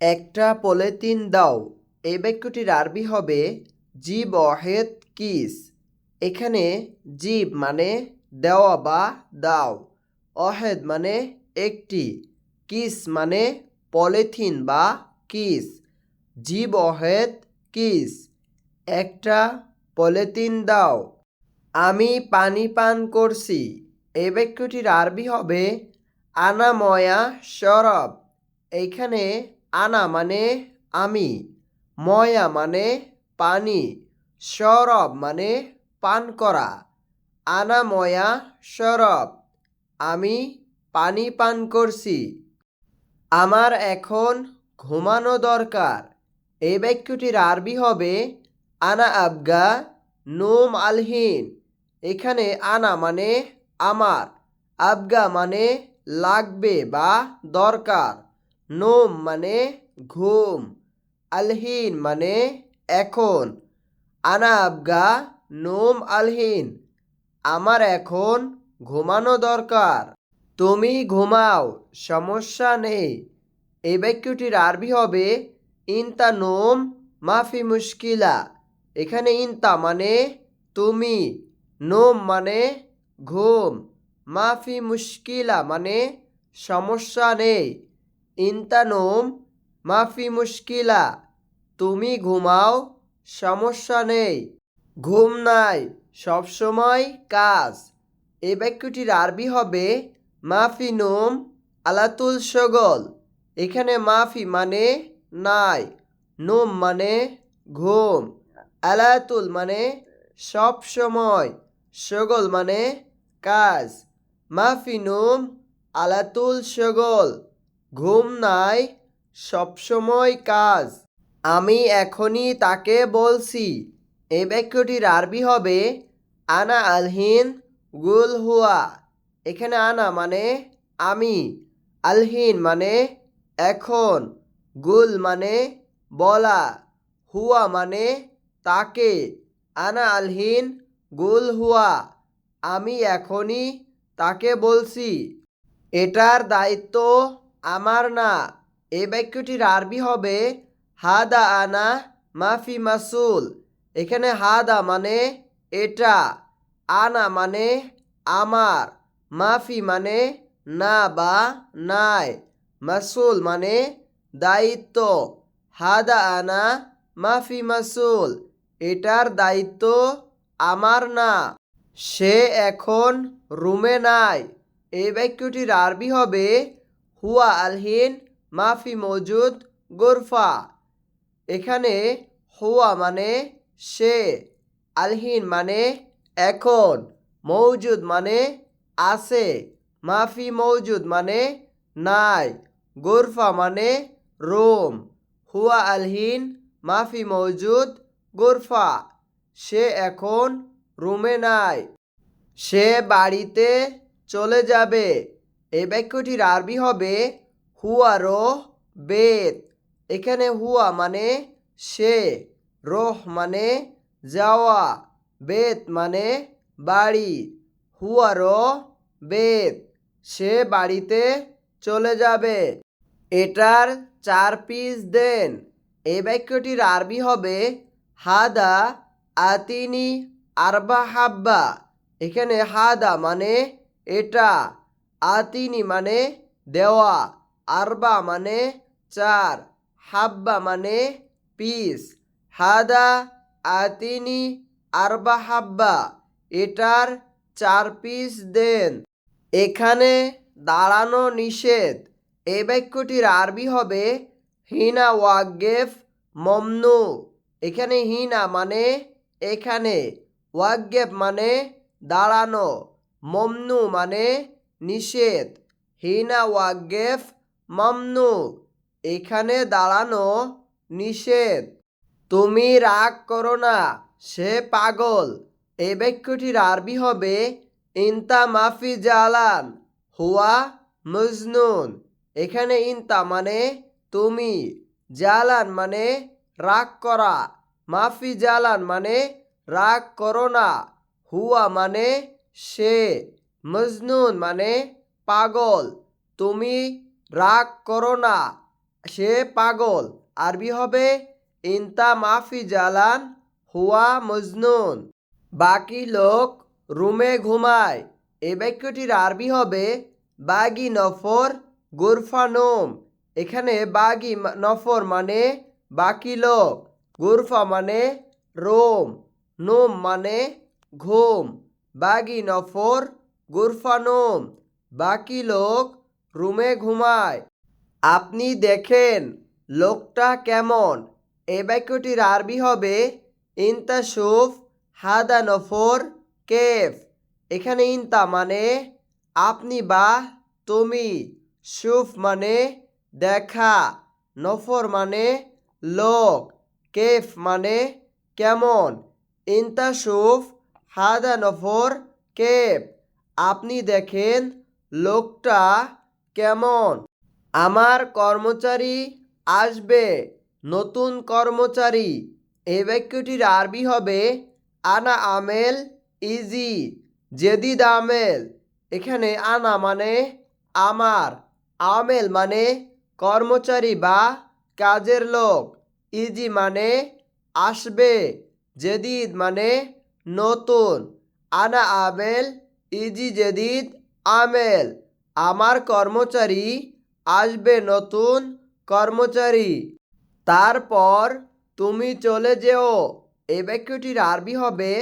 একটা পলিথিন দাও। এই বাক্যটির আরবি হবে জিব অহেদ কিস। এখানে জিব মানে দেওয়া বা দাও। অহেদ মানে একটি। কিস মানে পলিথিন বা কিস। জিব অহেদ কিস। একটা পলিথিন দাও। আমি পানি পান করছি। এই বাক্যটির আরবি হবে আনা ময়া শরব। এইখানে আনা মানে আমি, ময়া মানে পানি শরব মানে পান করা, আনা ময়া শরব আমি পানি পান করছি। আমার এখন ঘুমানো দরকার। এই বাক্যটির আরবি হবে, আনা আবগা নোম আলহীন। এখানে আনা মানে আমার, আবগা মানে লাগবে বা দরকার। নোম মানে ঘুম, আলহীন মানে এখন। আনা আবগা নোম আলহীন, আমার এখন ঘুমানো দরকার। তুমি ঘুমাও, সমস্যা নেই। এই বাক্যটির আরবি হবে, ইনতা নোম মাফি মুশকিলা। এখানে ইনতা মানে তুমি, নোম মানে ঘুম, মাফি মুশকিলা মানে সমস্যা নেই। ইনতা নোম মাফি মুশকিলা, তুমি ঘুমাও, সমস্যা নেই। ঘুম নাই, সবসময় কাজ। এই বাক্যটির আরবি হবে মাফি নোম আলাতুল সগল। এখানে মাফি মানে নাই, নোম মানে ঘুম। আলাতুল মানে সব সময় সগল মানে কাজ। মাফি নোম আলাতুল সগল। ঘুম নাই, সবসময় কাজ। আমি এখনই তাকে বলছি এই বাক্যটির আরবি হবে আনা আলহিন গুল হুয়া। এখানে আনা মানে আমি, আলহিন মানে এখন, গুল মানে বলা, হুয়া মানে তাকে, আনা আলহিন গুল হুয়া। আমি এখনই তাকে বলছি, এটার দায়িত্ব আমার না, এই বাক্যটির আরবি হবে, হাদা আনা মাফি মাসুল। এখানে হাদা মানে এটা, আনা মানে আমার, মাফি মানে না বা নাই, মাসুল মানে দায়িত্ব। হাদা আনা মাফি মাসুল, এটার দায়িত্ব আমার না। সে এখন রুমে নাই। এই বাক্যটির আরবি হবে হুয়া আলহিন, মাফি মজুদ গোরফা। এখানে হুয়া মানে সে, আলহিন মানে এখন মৌজুদ মানে আছে, মাফি মৌজুদ মানে নাই, গোরফা মানে রোম। হুয়া আলহিন, মাফি মৌজুদ গোরফা। সে এখন রুমে নাই। সে বাড়িতে চলে যাবে। এই বাক্যটির আরবি হবে হুয়ারো বেত এখানে হুয়া মানে সে, রোহ মানে যাওয়া বেত মানে বাড়ি। হুয়া হুয়ারো বেত সে বাড়িতে চলে যাবে। এটার চার পিস দেন। এই বাক্যটির আরবি হবে হাদা আতিনি আরবা হাব্বা। এখানে হাদা মানে এটা। আতিনি মানে দেওয়া, আরবা মানে চার, হাব্বা মানে পিস। হাদা, আতিনি, আরবা, হাব্বা, এটার চার পিস দেন। এখানে দাঁড়ানো নিষেধ। এই বাক্যটির আরবি হবে হিনা ওয়াগেফ মমনু। এখানে হিনা মানে এখানে ওয়াগেফ মানে দাঁড়ানো, মমনু মানে নিষেধ। হিনা ওয়াগেফ মমনু, এখানে দাঁড়ানো নিষেধ। তুমি রাগ করো না, সে পাগল। এই বাক্যটির আরবি হবে, ইনতা মাফি জালান, হুয়া মজনুন। এখানে ইনতা মানে তুমি, জালান মানে রাগ করা। মাফি জালান মানে রাগ করো না, হুয়া মানে সে। মজনুন মানে পাগল। তুমি রাগ করো না, সে পাগল। আরবি হবে ইনতা মাফি জালান, হুয়া মজনুন। বাকি লোক রুমে ঘুমায়। এ বাক্যটির আরবি হবে বাগি নফর, গুরফা নোম। এখানে বাগি নফর মানে বাকি লোক, গুরফা মানে রোম, নোম মানে ঘুম। বাগি নফর গুরফা নোম বাকি লোক রুমে ঘুমায়। আপনি দেখেন লোকটা কেমন। এ বাক্যটির আরবি হবে ইনতা সুফ হাদা নফর কেফ। এখানে ইনতা মানে আপনি বা তুমি। সুফ মানে দেখা। নফর মানে লোক। কেফ মানে কেমন। ইনতা সুফ হাদা নফর কেফ। আপনি দেখেন লোকটা কেমন। আমার কর্মচারী আসবে, নতুন কর্মচারী। এই বাক্যটির আরবি হবে, আনা আমেল ইজি, জেদিদ আমেল। এখানে আনা মানে আমার, আমেল মানে কর্মচারী বা কাজের লোক। ইজি মানে আসবে, জেদিদ মানে নতুন। আনা আমেল ইজি জেদিদ আমেল। আমার কর্মচারী আসবে নতুন কর্মচারী। তারপর তুমি চলে যেও। এই বাক্যটির আরবি হবে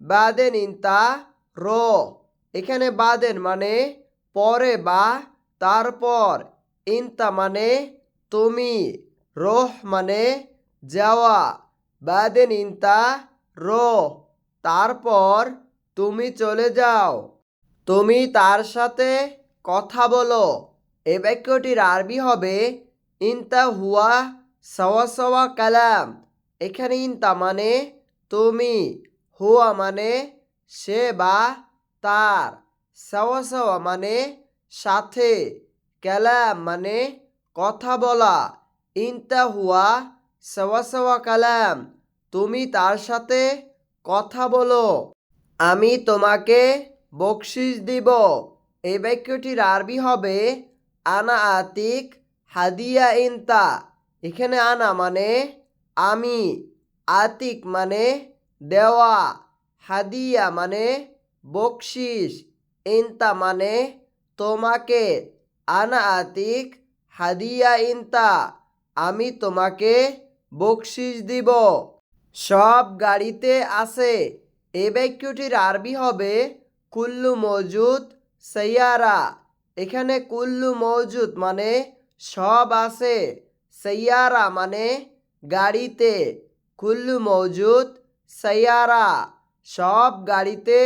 বাদেন ইনতা র। এখানে বাদেন মানে পরে বা তারপর। ইনতা মানে তুমি। রোহ মানে যাওয়া। বাদেন ইনতা রোহ তারপর তুমি চলে যাও। তুমি তার সাথে কথা বলো। এ বাক্যটির আরবি হবে ইনতা হুয়া সওয়া সওয়া কালাম। এখানে ইনতা মানে তুমি। হুয়া মানে সে বা তার। সওয়া সওয়া মানে সাথে। কালাম মানে কথা বলা। ইনতা হুয়া সওয়া সওয়া কালাম। তুমি তার সাথে কথা বলো। আমি তোমাকে বকশিস দিব। এই বাক্যটির আরবি হবে আনা আতিক হাদিয়া ইনতা। এখানে আনা মানে আমি, আতিক মানে দেওয়া, হাদিয়া মানে বকশিস ইনতা মানে তোমাকে, আনা আতিক হাদিয়া ইনতা। আমি তোমাকে বকশিস দিব। সব গাড়িতে আছে। এই বাক্যটির আরবি হবে কুল্লু মজুদ সৈয়ারা। এখানে কুল্লু মজুদ মানে সব আছে, সৈয়ারা মানে গাড়িতে। কুল্লু মজুদ সৈয়ারা, সব গাড়িতে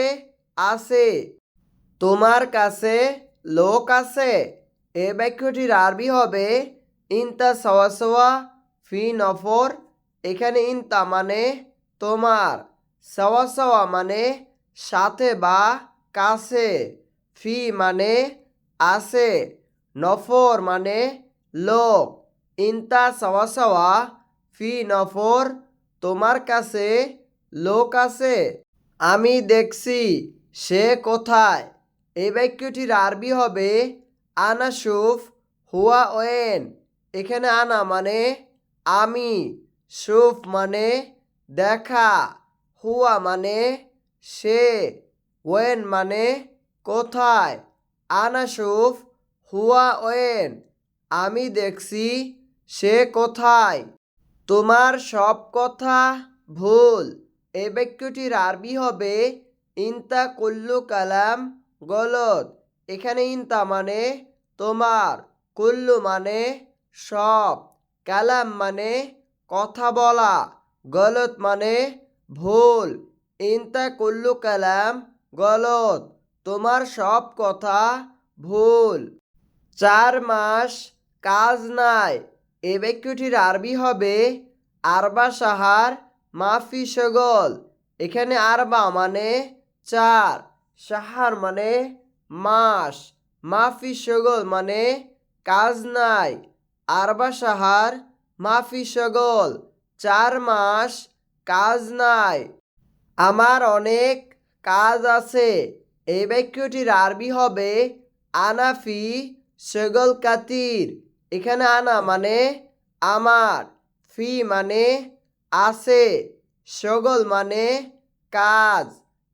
আছে। তোমার কাছে লোক আছে? এ বাক্যটির আরবি হবে ইনতা সওয়া সওয়া ফি নফর। এখানে ইনতা মানে তোমার। সওয়া সওয়া মানে সাথে বা কাছে, ফি মানে আছে, নফর মানে লোক। ইনতা সওয়া ফি নফর, তোমার কাছে লোক আছে। আমি দেখছি, সে কোথায়? এই বাক্যটির আরবি হবে আনা সুফ হুয়া ওয়েন। এখানে আনা মানে আমি, সুফ মানে দেখা। হুয়া মানে সে, ওয়েন মানে কোথায়? আনাসুফ হুয়া ওয়েন, আমি দেখছি সে কোথায়? তোমার সব কথা ভুল। এই বাক্যটির আরবি হবে ইনতা কুল্লু কালাম গলত। এখানে ইনতা মানে তোমার, কুল্লু মানে সব। কালাম মানে কথা বলা, গলত মানে ভুল, ইনতা কুল্লু কালাম, গলত, তোমার সব কথা ভুল। চার মাস কাজ নাই এ বাক্যটির আরবি হবে, আরবা সাহার মাফি সগল, এখানে আরবা মানে চার, সাহার মানে মাস, মাফি সগল মানে কাজ নাই, আরবা সাহার মাফি সগল, চার মাস কাজ নাই। আমার অনেক কাজ আছে। এই বাক্যটির আরবি হবে আনাফি সেগল কাতির। এখানে আনা মানে আমার, ফি মানে আছে, সগল মানে কাজ,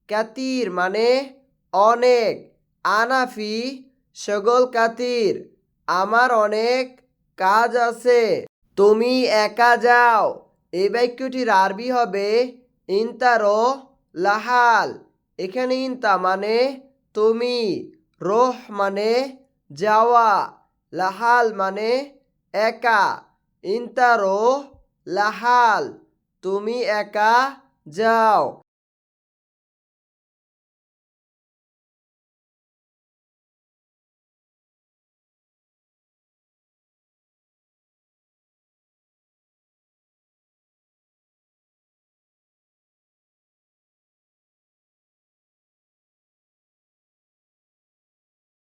কাতির মানে অনেক, আনাফি সগল কাতির। আমার অনেক কাজ আছে। তুমি একা যাও। এই বাক্যটির আরবি হবে ইনতারো লাহাল। এখানে ইন্তা মানে তুমি, রোহ মানে যাওয়া, লাহাল মানে একা। ইনতারো লাহাল, তুমি একা যাও।